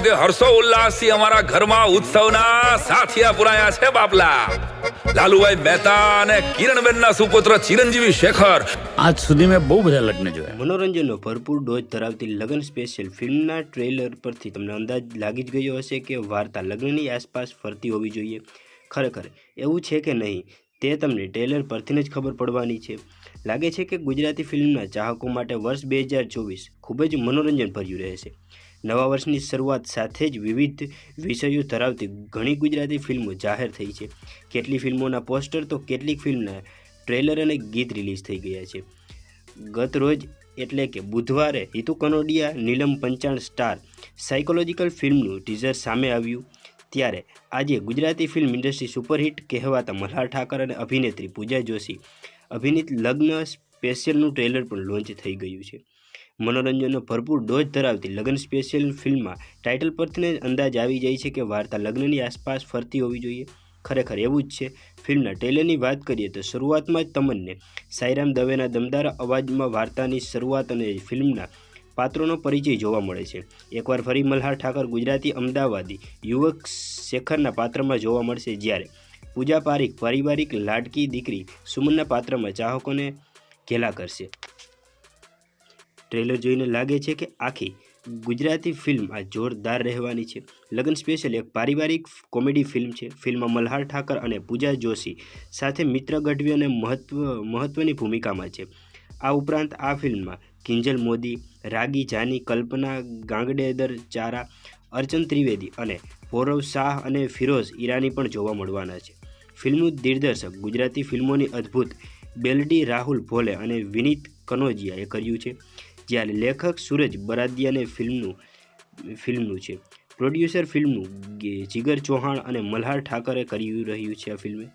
કહું કે હર્ષો ઉલ્લાસથી અમારા ઘરમાં ઉત્સવના સાથિયા પુરાયા છે બાપલા. લાલુભાઈ મહેતા અને કિરણબેનના સુપુત્ર ચિરંજીવી શેખર. આજ સુધી મેં બહુ બધા લગ્ન જોયા. મનોરંજનનો ભરપૂર ડોઝ ધરાવતી લગ્ન સ્પેશિયલ ફિલ્મના ટ્રેલર પરથી તમને અંદાજ લાગી જ ગયો હશે કે વાર્તા લગ્નની આસપાસ ફરતી હોવી જોઈએ. ખરેખર એવું છે કે નહીં તે તમને ટ્રેલર પરથી જ ખબર પડવાની છે. લાગે છે કે ગુજરાતી ફિલ્મના ચાહકો માટે વર્ષ બે હજાર ચોવીસ ખૂબ જ મનોરંજન ભર્યું રહેશે. નવા વર્ષની શરૂઆત સાથે જ વિવિધ વિષયો ધરાવતી ઘણી ગુજરાતી ફિલ્મો જાહેર થઈ છે. કેટલી ફિલ્મોના પોસ્ટર તો કેટલીક ફિલ્મના ટ્રેલર અને ગીત રિલીઝ થઈ ગયા છે. ગત રોજ એટલે કે બુધવારે હિતુ કનોડિયા, નીલમ પંચાણ સ્ટાર સાયકોલોજીકલ ફિલ્મનું ટીઝર સામે આવ્યું. ત્યારે આજે ગુજરાતી ફિલ્મ ઇન્ડસ્ટ્રી સુપરહિટ કહેવાતા મલ્હાર ઠાકર અને અભિનેત્રી પૂજા જોશી અભિનીત લગ્ન સ્પેશિયલનું ટ્રેલર પણ લોન્ચ થઈ ગયું છે. મનોરંજનનો ભરપૂર ડોઝ ધરાવતી લગ્ન સ્પેશિયલ ફિલ્મમાં ટાઇટલ પરથી જ અંદાજ આવી જાય છે કે વાર્તા લગ્નની આસપાસ ફરતી હોવી જોઈએ. ખરેખર એવું જ છે. ફિલ્મના ટ્રેલરની વાત કરીએ તો શરૂઆતમાં જ તમને સાઈરામ દવેના દમદાર અવાજમાં વાર્તાની શરૂઆત અને ફિલ્મના પાત્રોનો પરિચય જોવા મળે છે. એકવાર ફરી મલ્હાર ઠાકર ગુજરાતી અમદાવાદી યુવક શેખરના પાત્રમાં જોવા મળશે જ્યારે પૂજા પારીખ પારિવારિક લાડકી દીકરી સુમનના પાત્રમાં ચાહકોને ઘેલા કરશે. ટ્રેલર જોઈને લાગે છે કે આખી ગુજરાતી ફિલ્મ આ જોરદાર રહેવાની છે. લગ્ન સ્પેશિયલ એક પારિવારિક કોમેડી ફિલ્મ છે. ફિલ્મમાં મલ્હાર ઠાકર અને પૂજા જોશી સાથે મિત્ર ગઢવી અને મહત્વ મહત્ત્વની ભૂમિકામાં છે. આ ઉપરાંત આ ફિલ્મમાં કિંજલ મોદી, રાગી જાની, કલ્પના ગાંગડેદર, ચારા, અર્ચન ત્રિવેદી અને ભૌરવ શાહ અને ફિરોઝ ઈરાની પણ જોવા મળવાના છે. ફિલ્મનું દિગ્દર્શક ગુજરાતી ફિલ્મોની અદ્ભુત બેલડી રાહુલ ભોલે અને વિનીત કનોજિયાએ કર્યું છે. જ્યારે લેખક સૂરજ બરાદિયાને ફિલ્મનું ફિલ્મનું છે. પ્રોડ્યુસર ફિલ્મનું જીગર ચૌહાણ અને મલ્હાર ઠાકરે કર્યું રહ્યું છે આ ફિલ્મે?